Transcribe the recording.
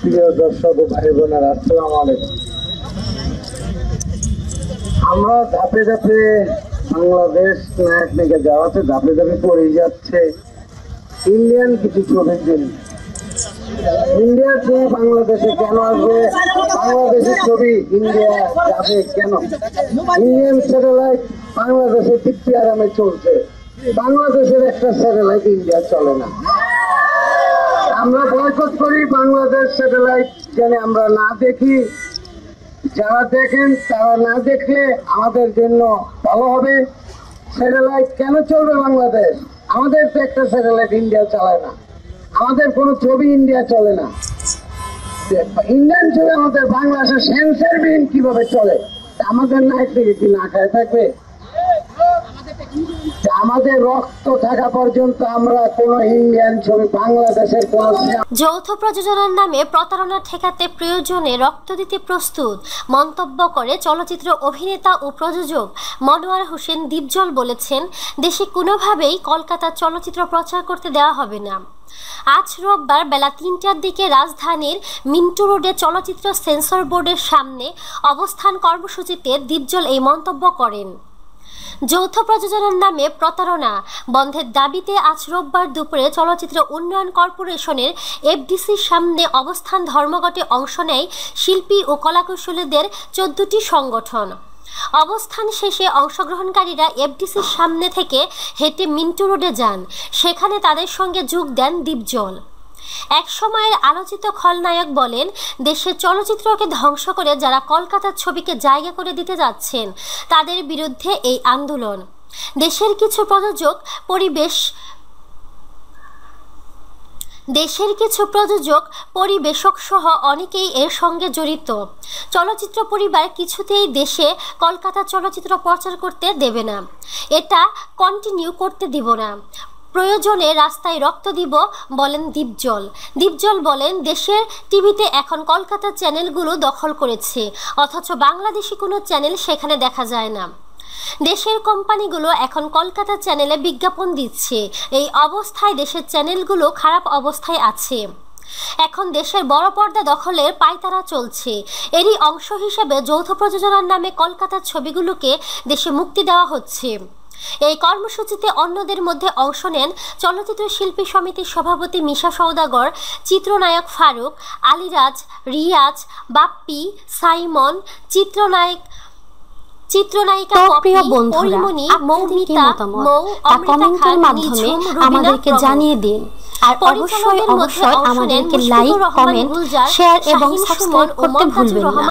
প্রিয় দর্শক ভাই বোনের, আসসালাম আলাইকুম। আমরা ধাপে ধাপে বাংলাদেশ নায়ক নায়িকা যাওয়াতে ধাপে ধাপে পড়ে যাচ্ছে। ইন্ডিয়ান কিছু ছবির জন্য। ইন্ডিয়ার ছবি বাংলাদেশে কেন আসবে? বাংলাদেশের ছবি ইন্ডিয়া যাবে কেন? ইন্ডিয়ান স্যাটেলাইট বাংলাদেশে তৃপ্তি আরামে চলছে। বাংলাদেশের একটা স্যাটেলাইট ইন্ডিয়া চলে না। আমরা বয়কট করি, বাংলাদেশ স্যাটেলাইট যেন আমরা না দেখি। যারা দেখেন, তারা না দেখলে আমাদের জন্য ভালো হবে। স্যাটেলাইট কেন চলবে বাংলাদেশ? আমাদের তো একটা স্যাটেলাইট ইন্ডিয়া চালায় না। আমাদের কোনো ছবি ইন্ডিয়া চলে না। ইন্ডিয়ান ছবি আমাদের বাংলাদেশের সেন্সারবিহীন কীভাবে চলে? আমাদের নায়ক থেকে কি না খায় থাকবে? আমাদের রক্ত থাকা পর্যন্ত আমরা কোন ইন্ডিয়ান ছবি বাংলাদেশের যৌথ প্রযোজনার নামে প্রতারণা ঠেকাতে প্রয়োজনে রক্ত দিতে প্রস্তুত মন্তব্য করে চলচ্চিত্র অভিনেতা ও প্রযোজক মনোয়ার হোসেন দীপজল বলেছেন, দেশে কোনোভাবেই কলকাতা চলচ্চিত্র প্রচার করতে দেওয়া হবে না। আজ রোববার বেলা তিনটার দিকে রাজধানীর মিন্টু রোডে চলচ্চিত্র সেন্সর বোর্ডের সামনে অবস্থান কর্মসূচিতে দীপজল এই মন্তব্য করেন। যৌথ প্রযোজনার নামে প্রতারণা। বন্ধের দাবিতে আজ রোববার দুপুরে চলচ্চিত্র উন্নয়ন কর্পোরেশনের এফডিসির সামনে অবস্থান ধর্মঘটে অংশ নেয় শিল্পী ও কলাকুশলীদের চোদ্দটি সংগঠন। অবস্থান শেষে অংশগ্রহণকারীরা এফডিসির সামনে থেকে হেঁটে মিন্টু রোডে যান। সেখানে তাদের সঙ্গে যোগ দেন দীপজল। এক সময়ের আলোচিত খলনায়ক বলেন, দেশের চলচ্চিত্রকে ধ্বংস করে যারা কলকাতার ছবিকে জায়গা করে দিতে যাচ্ছেন, তাদের বিরুদ্ধে এই আন্দোলন। দেশের কিছু প্রযোজক, পরিবেশ দেশের কিছু প্রযোজক, পরিবেশক সহ অনেকেই এর সঙ্গে জড়িত। চলচ্চিত্র পরিবার কিছুতেই দেশে কলকাতা চলচ্চিত্র প্রচার করতে দেবে না। এটা কন্টিনিউ করতে দিব না। প্রয়োজনে রাস্তায় রক্ত দিব, বলেন দীপজল। দীপজল বলেন, দেশের টিভিতে এখন কলকাতার চ্যানেলগুলো দখল করেছে, অথচ বাংলাদেশি কোনো চ্যানেল সেখানে দেখা যায় না। দেশের কোম্পানিগুলো এখন কলকাতা চ্যানেলে বিজ্ঞাপন দিচ্ছে। এই অবস্থায় দেশের চ্যানেলগুলো খারাপ অবস্থায় আছে। এখন দেশের বড় পর্দা দখলের পায়তারা চলছে। এরই অংশ হিসেবে যৌথ প্রযোজনার নামে কলকাতার ছবিগুলোকে দেশে মুক্তি দেওয়া হচ্ছে। এই কর্মসূচিতে অন্যদের মধ্যে অংশ নেন চলচ্চিত্র শিল্পী সমিতির সভাপতি মিশা সৌদাগর চিত্রনায়ক ফারুক, আলিরাজ, রিয়াজ, বাপ্পি, সাইমন, চিত্রনায়ক চিত্রনায়িকা প্রিয় বন্ধুরা আপনাদের কি মতামত? তা কমেন্টের মাধ্যমে আমাদেরকে জানিয়ে দিন। আর অবশ্যই অবশ্যই আমাদেরকে লাইক কমেন্ট শেয়ার এবং সাবস্ক্রাইব করতে ভুলবেন না।